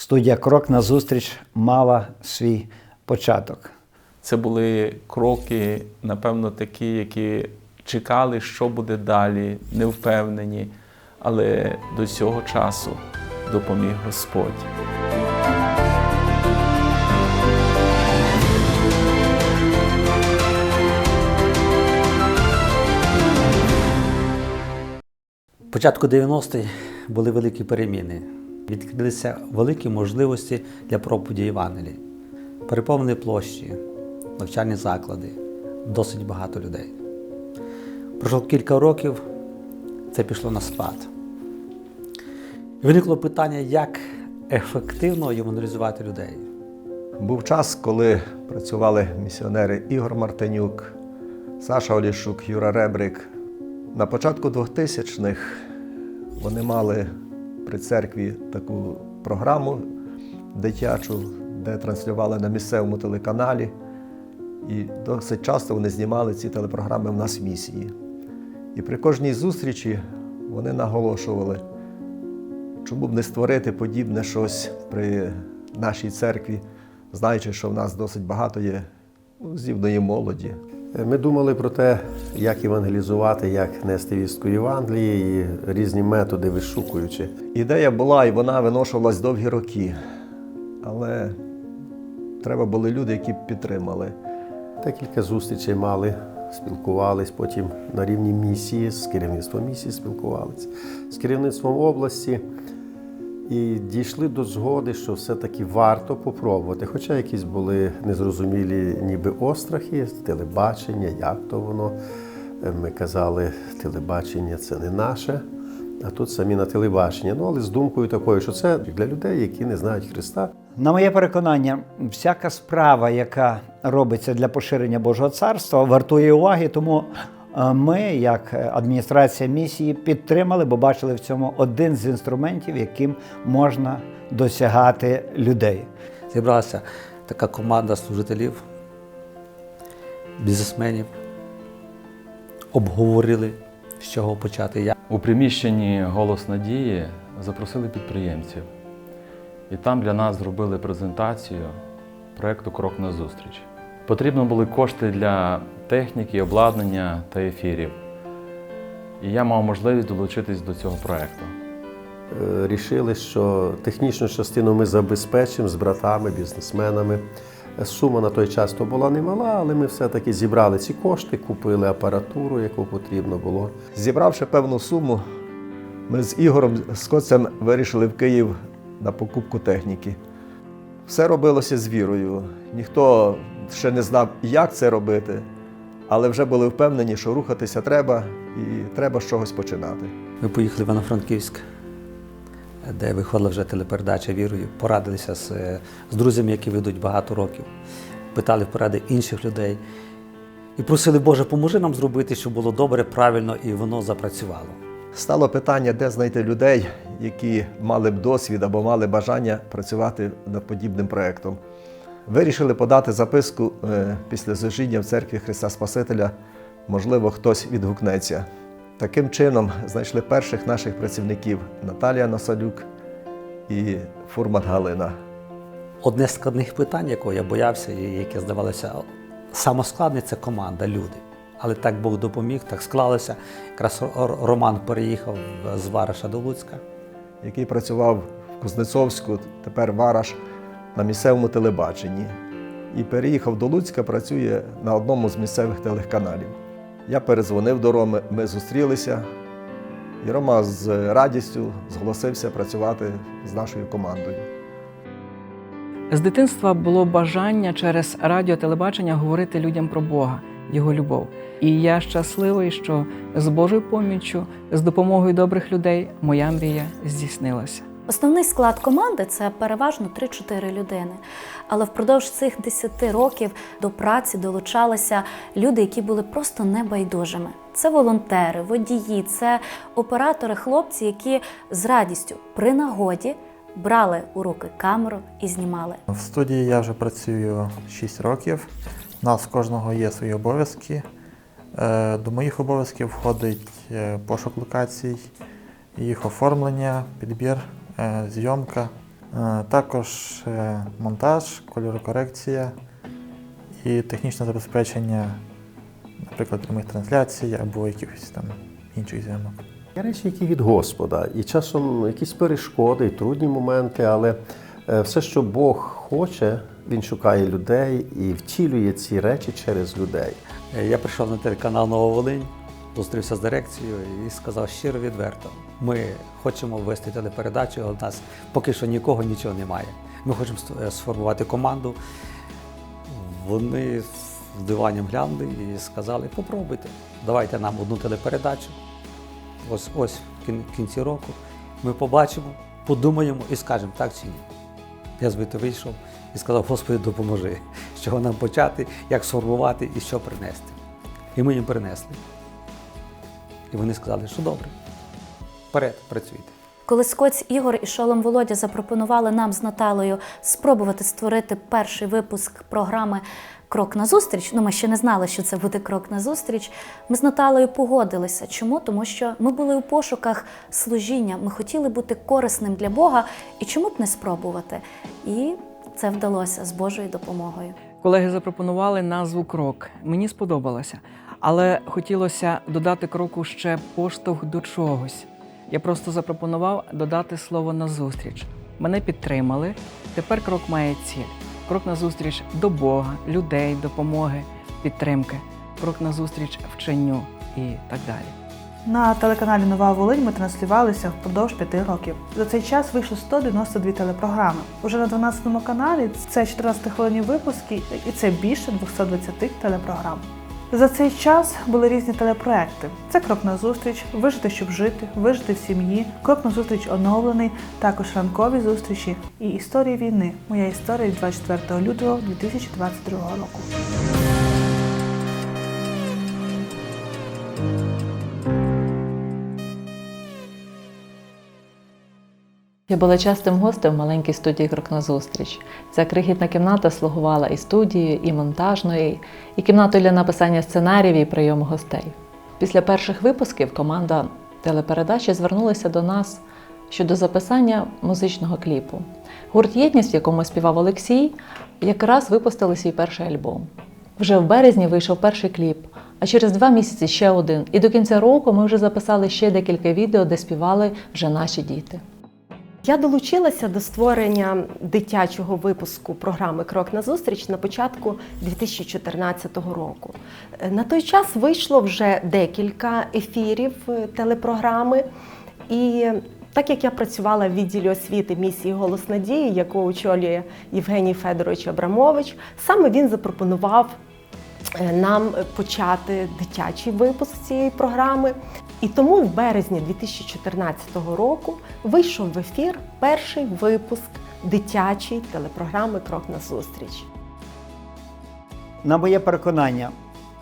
студія Крок на зустріч мала свій початок. Це були кроки, напевно, такі, які чекали, що буде далі, не впевнені, але до цього часу допоміг Господь. Початку 90-х були великі переміни. Відкрилися великі можливості для проповіді Євангелії. Переповнені площі, навчальні заклади, досить багато людей. Пройшло кілька років, це пішло на спад. Виникло питання, як ефективно євангелізувати людей. Був час, коли працювали місіонери Ігор Мартинюк, Саша Олішук, Юра Ребрик. На початку 2000-х вони мали при церкві таку програму дитячу, де транслювали на місцевому телеканалі. І досить часто вони знімали ці телепрограми в нас місії. І при кожній зустрічі вони наголошували, чому б не створити подібне щось при нашій церкві, знаючи, що в нас досить багато є ну, зівної молоді. Ми думали про те, як евангелізувати, як нести вістку Євангелії і різні методи вишукуючи. Ідея була, і вона виношувалась довгі роки. Але треба були люди, які б підтримали. Декілька зустрічей мали, спілкувались, потім на рівні місії, з керівництвом місії спілкувалися, з керівництвом області. І дійшли до згоди, що все-таки варто попробувати. Хоча якісь були незрозумілі ніби острахи, телебачення, як то воно. Е, Ми казали, телебачення це не наше, а тут самі на телебачення. Ну, але з думкою такою, що це для людей, які не знають Христа. На моє переконання, всяка справа, яка робиться для поширення Божого царства, вартує уваги. Тому ми, як е, адміністрація місії, підтримали, бо бачили в цьому один з інструментів, яким можна досягати людей. Зібралася така команда служителів, бізнесменів, обговорили, з чого почати. як. У приміщенні Голос Надії запросили підприємців. І там для нас зробили презентацію проєкту Крок на зустріч. Потрібно були кошти для техніки, обладнання та ефірів. І я мав можливість долучитись до цього проєкту. Е, Рішили, що технічну частину ми забезпечимо з братами, бізнесменами. Е, Сума на той час то була немала, але ми все-таки зібрали ці кошти, купили апаратуру, яку потрібно було. Зібравши певну суму, ми з Ігорем Скотцем вирішили в Київ на покупку техніки. Все робилося з вірою. Ніхто ще не знав, як це робити, але вже були впевнені, що рухатися треба і треба з чогось починати. Ми поїхали в Івано-Франківськ, де виходила вже телепередача вірою. Порадилися з, з друзями, які ведуть багато років. Питали поради інших людей. І просили, Боже, поможи нам зробити, щоб було добре, правильно і воно запрацювало. Стало питання, де знайти людей, які мали б досвід або мали бажання працювати над подібним проєктом. Вирішили подати записку е, після зажіння в церкві Христа Спасителя. Можливо, хтось відгукнеться. Таким чином знайшли перших наших працівників Наталія Носалюк і Фурман Галина. Одне з складних питань, якого я боявся, і яке здавалося самоскладне, це команда, люди. Але так Бог допоміг, так склалося. Якраз Роман переїхав з Вараша до Луцька. який працював в Кузнецовську, тепер Вараш на місцевому телебаченні. І переїхав до Луцька, працює на одному з місцевих телеканалів. Я перезвонив до Роми, ми зустрілися. І Рома з радістю зголосився працювати з нашою командою. З дитинства було бажання через радіо, телебачення говорити людям про Бога, Його любов. І я щасливий, що з Божою поміччю, з допомогою добрих людей, моя мрія здійснилася. Основний склад команди це переважно 3-4 людини. Але впродовж цих 10 років до праці долучалися люди, які були просто небайдужими. Це волонтери, водії, це оператори, хлопці, які з радістю при нагоді брали у руки камеру і знімали. В студії я вже працюю 6 років. У нас кожного є свої обов'язки. Е, До моїх обов'язків входить е, пошук локацій, їх оформлення, підбір, зйомка. Е, Також е, монтаж, кольорокорекція і технічне забезпечення, наприклад, прямих трансляцій або якихось там інших зйомок. Є речі, які від Господа, і часом якісь перешкоди, і трудні моменти, але е, все, що Бог хоче, він шукає людей і втілює ці речі через людей. Е, Я прийшов на телеканал Нова Волинь, зустрівся з дирекцією і сказав щиро відверто: ми хочемо ввести телепередачу, але в нас поки що нікого нічого немає. Ми хочемо е, сформувати команду. Вони з здивуванням глянули і сказали: попробуйте, давайте нам одну телепередачу. Ось ось в кінці року ми побачимо, подумаємо і скажемо так чи ні. Я звідти вийшов і сказав, Господи, допоможи, з чого нам почати, як сформувати і що принести. І ми їм принесли. І вони сказали, що добре, вперед, працюйте. Коли Скоць Ігор і Шолом Володя запропонували нам з Наталою спробувати створити перший випуск програми Крок на зустріч. Ну, ми ще не знали, що це буде крок на зустріч. Ми з Наталою погодилися. Чому? Тому що ми були у пошуках служіння. Ми хотіли бути корисним для Бога, і чому б не спробувати? І це вдалося з Божою допомогою. Колеги запропонували назву крок. Мені сподобалося, але хотілося додати кроку ще поштовх до чогось. Я просто запропонував додати слово назустріч. Мене підтримали. Тепер крок має ціль. Крок назустріч до Бога, людей, допомоги, підтримки, крок назустріч вченню і так далі. На телеканалі Нова Волинь ми транслювалися впродовж п'яти років. За цей час вийшло 192 телепрограми. Уже на 12 каналі це 14 хвилинні випуски, і це більше 220 телепрограм. За цей час були різні телепроекти. Це крок на зустріч, вижити, щоб жити, вижити в сім'ї, крок на зустріч оновлений, також ранкові зустрічі і історії війни. Моя історія 24 лютого 2022 року. Я була частим гостем в маленькій студії Крок на зустріч. Ця крихітна кімната слугувала і студією, і монтажною, і кімнатою для написання сценаріїв і прийому гостей. Після перших випусків команда телепередачі звернулася до нас щодо записання музичного кліпу. Гурт Єдність, в якому співав Олексій, якраз випустили свій перший альбом. Вже в березні вийшов перший кліп, а через два місяці ще один. І до кінця року ми вже записали ще декілька відео, де співали вже наші діти. Я долучилася до створення дитячого випуску програми Крок на зустріч на початку 2014 року. Е, На той час вийшло вже декілька ефірів е, телепрограми. І так як я працювала в відділі освіти місії Голос Надії, яку очолює Євгеній Федорович Абрамович, саме він запропонував е, нам почати дитячий випуск цієї програми. І тому в березні 2014 року вийшов в ефір перший випуск дитячої телепрограми Крок на зустріч. На моє переконання,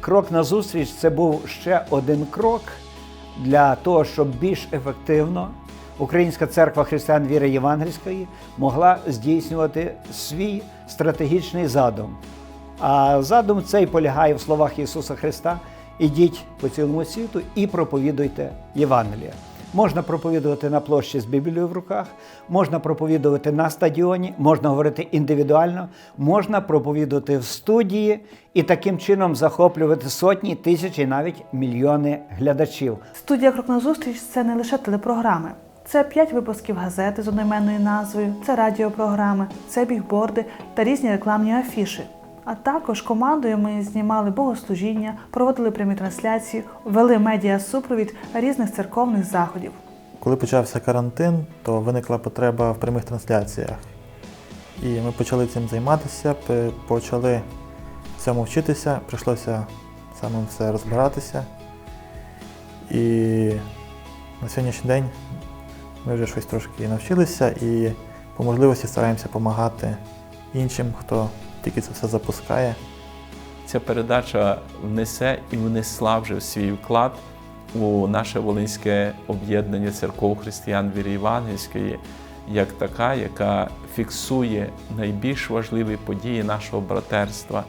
крок на зустріч це був ще один крок для того, щоб більш ефективно Українська церква християн віри Євангельської могла здійснювати свій стратегічний задум. А задум цей полягає в словах Ісуса Христа: ідіть по цілому світу і проповідуйте Євангеліє. Можна проповідувати на площі з Біблією в руках, можна проповідувати на стадіоні, можна говорити індивідуально, можна проповідувати в студії і таким чином захоплювати сотні, тисячі, навіть мільйони глядачів. Студія Крок на зустріч це не лише телепрограми. Це п'ять випусків газети з одноіменною назвою, це радіопрограми, це бігборди та різні рекламні афіши. А також командою ми знімали богослужіння, проводили прямі трансляції, вели медіа-супровід різних церковних заходів. Коли почався карантин, то виникла потреба в прямих трансляціях. І ми почали цим займатися, почали цьому вчитися, прийшлося самим все розбиратися. І на сьогоднішній день ми вже щось трошки навчилися і по можливості стараємося допомагати іншим, хто тільки це все запускає. Ця передача внесе і внесла вже свій вклад у наше Волинське об'єднання церков християн віри Євангельської, як така, яка фіксує найбільш важливі події нашого братерства.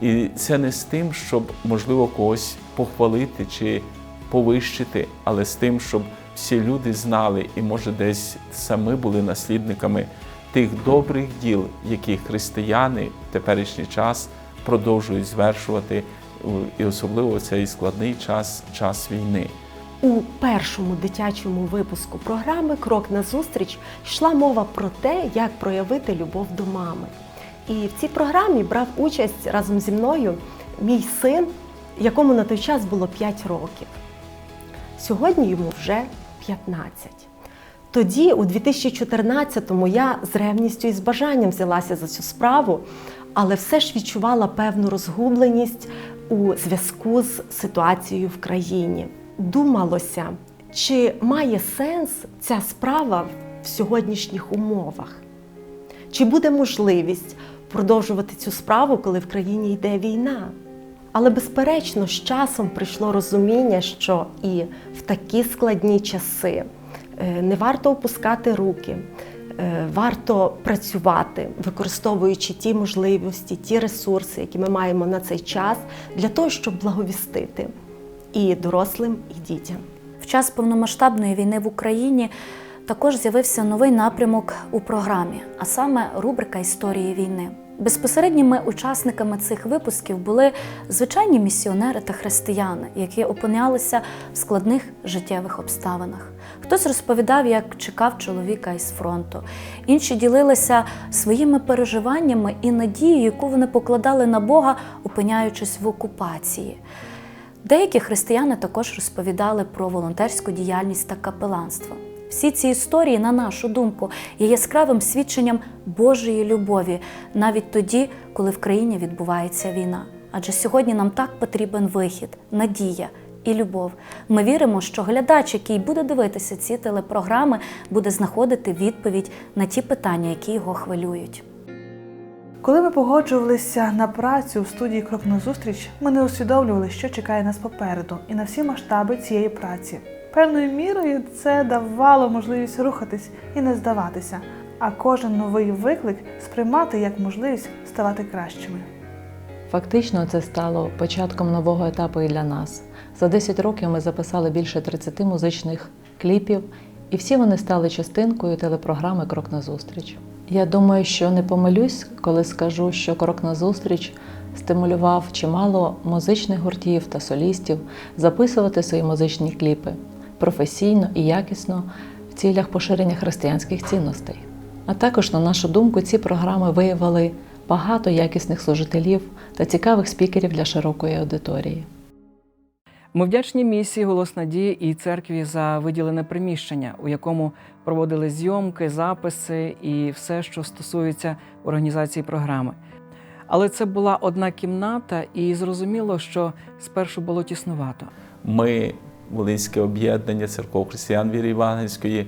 І це не з тим, щоб можливо когось похвалити чи повищити, але з тим, щоб всі люди знали і, може, десь самі були наслідниками тих добрих діл, які християни в теперішній час продовжують звершувати, і особливо цей складний час, час війни. У першому дитячому випуску програми Крок назустріч йшла мова про те, як проявити любов до мами. І в цій програмі брав участь разом зі мною мій син, якому на той час було 5 років. Сьогодні йому вже 15. Тоді, у 2014-му, я з ревністю і з бажанням взялася за цю справу, але все ж відчувала певну розгубленість у зв'язку з ситуацією в країні. Думалося, чи має сенс ця справа в сьогоднішніх умовах? Чи буде можливість продовжувати цю справу, коли в країні йде війна? Але безперечно, з часом прийшло розуміння, що і в такі складні часи не варто опускати руки, е, варто працювати, використовуючи ті можливості, ті ресурси, які ми маємо на цей час, для того, щоб благовістити і дорослим, і дітям. В час повномасштабної війни в Україні також з'явився новий напрямок у програмі, а саме рубрика Історії війни. Безпосередніми учасниками цих випусків були звичайні місіонери та християни, які опинялися в складних життєвих обставинах. Хтось розповідав, як чекав чоловіка із фронту, інші ділилися своїми переживаннями і надією, яку вони покладали на Бога, опиняючись в окупації. Деякі християни також розповідали про волонтерську діяльність та капеланство. Всі ці історії, на нашу думку, є яскравим свідченням Божої любові навіть тоді, коли в країні відбувається війна. Адже сьогодні нам так потрібен вихід, надія і любов. Ми віримо, що глядач, який буде дивитися ці телепрограми, буде знаходити відповідь на ті питання, які його хвилюють. Коли ми погоджувалися на працю у студії Крок назустріч, ми не усвідомлювали, що чекає нас попереду, і на всі масштаби цієї праці. Певною мірою це давало можливість рухатись і не здаватися, а кожен новий виклик сприймати як можливість ставати кращими. Фактично, це стало початком нового етапу і для нас. За 10 років ми записали більше 30 музичних кліпів, і всі вони стали частинкою телепрограми Крок назустріч. Я думаю, що не помилюсь, коли скажу, що Крок назустріч стимулював чимало музичних гуртів та солістів записувати свої музичні кліпи професійно і якісно в цілях поширення християнських цінностей. А також, на нашу думку, ці програми виявили багато якісних служителів та цікавих спікерів для широкої аудиторії. Ми вдячні місії Голос Надії і церкві за виділене приміщення, у якому проводили зйомки, записи і все, що стосується організації програми. Але це була одна кімната, і зрозуміло, що спершу було тіснувато. Ми, Волинське об'єднання церков християн віри Івангельської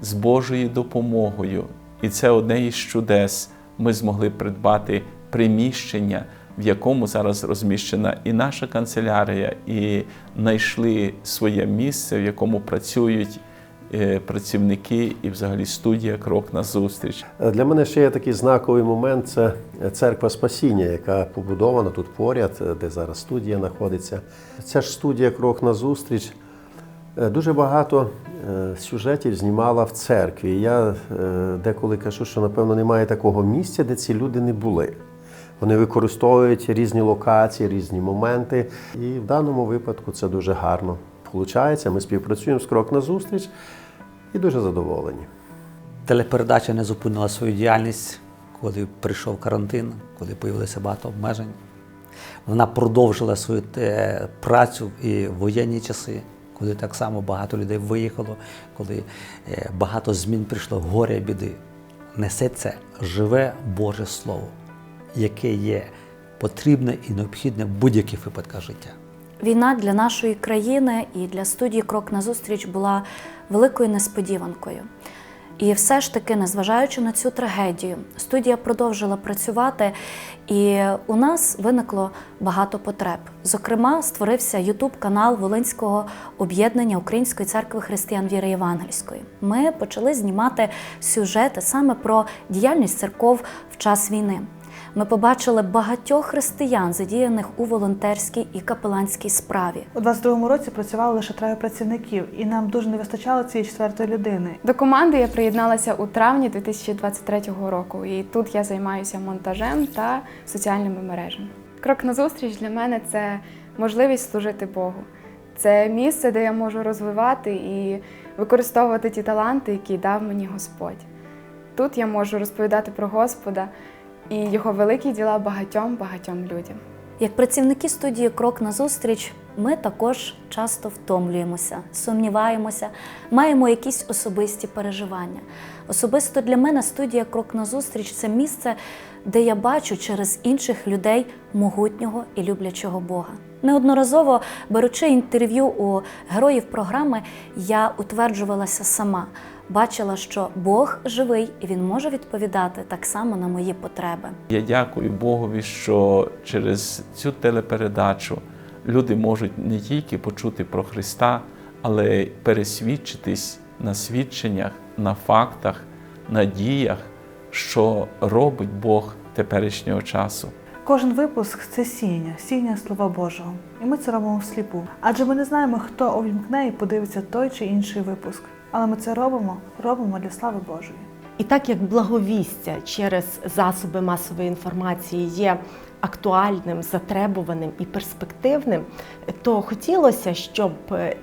з Божою допомогою, і це одне із чудес. Ми змогли придбати приміщення, в якому зараз розміщена і наша канцелярія, і знайшли своє місце, в якому працюють працівники і взагалі студія Крок на зустріч. Для мене ще є такий знаковий момент це церква Спасіння, яка побудована тут поряд, де зараз студія знаходиться. Ця ж студія Крок на зустріч дуже багато е, сюжетів знімала в церкві. Я е, деколи кажу, що напевно немає такого місця, де ці люди не були. Вони використовують різні локації, різні моменти. І в даному випадку це дуже гарно виходить. Ми співпрацюємо з крок на зустріч і дуже задоволені. Телепередача не зупинила свою діяльність, коли прийшов карантин, коли з'явилося багато обмежень. Вона продовжила свою е, працю і в воєнні часи, коли так само багато людей виїхало, коли е, багато змін прийшло горя, біди. Несе це живе Боже Слово, яке є потрібне і необхідне в будь-яких випадках життя. Війна для нашої країни і для студії Крок назустріч була великою несподіванкою. І все ж таки, незважаючи на цю трагедію, студія продовжила працювати, і у нас виникло багато потреб. Зокрема, створився Ютуб-канал Волинського об'єднання Української церкви християн віри Євангельської. Ми почали знімати сюжети саме про діяльність церков в час війни. Ми побачили багатьох християн, задіяних у волонтерській і капеланській справі. У 22-му році працювало лише троє працівників, і нам дуже не вистачало цієї четвертої людини. До команди я приєдналася у травні 2023 року, і тут я займаюся монтажем та соціальними мережами. Крок назустріч для мене це можливість служити Богу. Це місце, де я можу розвивати і використовувати ті таланти, які дав мені Господь. Тут я можу розповідати про Господа і його великі діла багатьом багатьом людям. Як працівники студії Крок назустріч, ми також часто втомлюємося, сумніваємося, маємо якісь особисті переживання. Особисто для мене студія Крок назустріч це місце, де я бачу через інших людей могутнього і люблячого Бога. Неодноразово беручи інтерв'ю у героїв програми, я утверджувалася сама. Бачила, що Бог живий і він може відповідати так само на мої потреби. Я дякую Богові, що через цю телепередачу люди можуть не тільки почути про Христа, але й пересвідчитись на свідченнях, на фактах, на діях, що робить Бог теперішнього часу. Кожен випуск це сіння, сіння Слова Божого. І ми це робимо всліпу. Адже ми не знаємо, хто увімкне і подивиться той чи інший випуск. Але ми це робимо, робимо для слави Божої. І так як благовістя через засоби масової інформації є актуальним, затребуваним і перспективним, то хотілося, щоб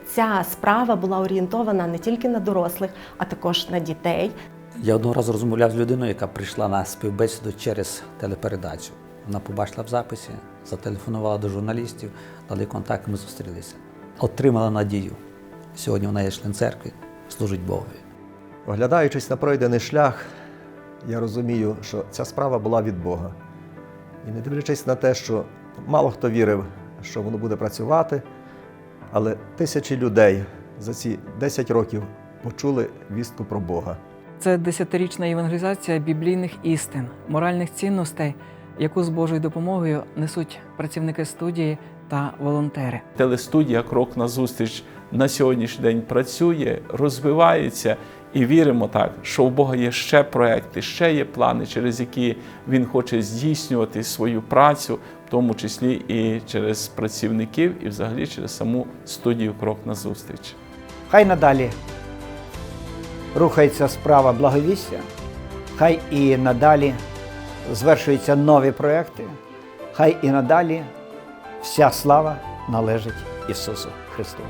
ця справа була орієнтована не тільки на дорослих, а також на дітей. Я одного разу розмовляв з людиною, яка прийшла на співбесіду через телепередачу. Вона побачила в записі, зателефонувала до журналістів, дали контакт, ми зустрілися. Отримала надію. Сьогодні вона є член церкви, служить Богові. Оглядаючись на пройдений шлях, я розумію, що ця справа була від Бога. І не дивлячись на те, що мало хто вірив, що воно буде працювати, але тисячі людей за ці 10 років почули вістку про Бога. Це десятирічна євангелізація біблійних істин, моральних цінностей, яку з Божою допомогою несуть працівники студії та волонтери. Телестудія Крок назустріч на сьогоднішній день працює, розвивається і віримо так, що у Бога є ще проекти, ще є плани, через які Він хоче здійснювати свою працю, в тому числі і через працівників, і взагалі через саму студію Крок назустріч. Хай надалі рухається справа благовістя, хай і надалі звершуються нові проекти, хай і надалі вся слава належить Ісусу Христу.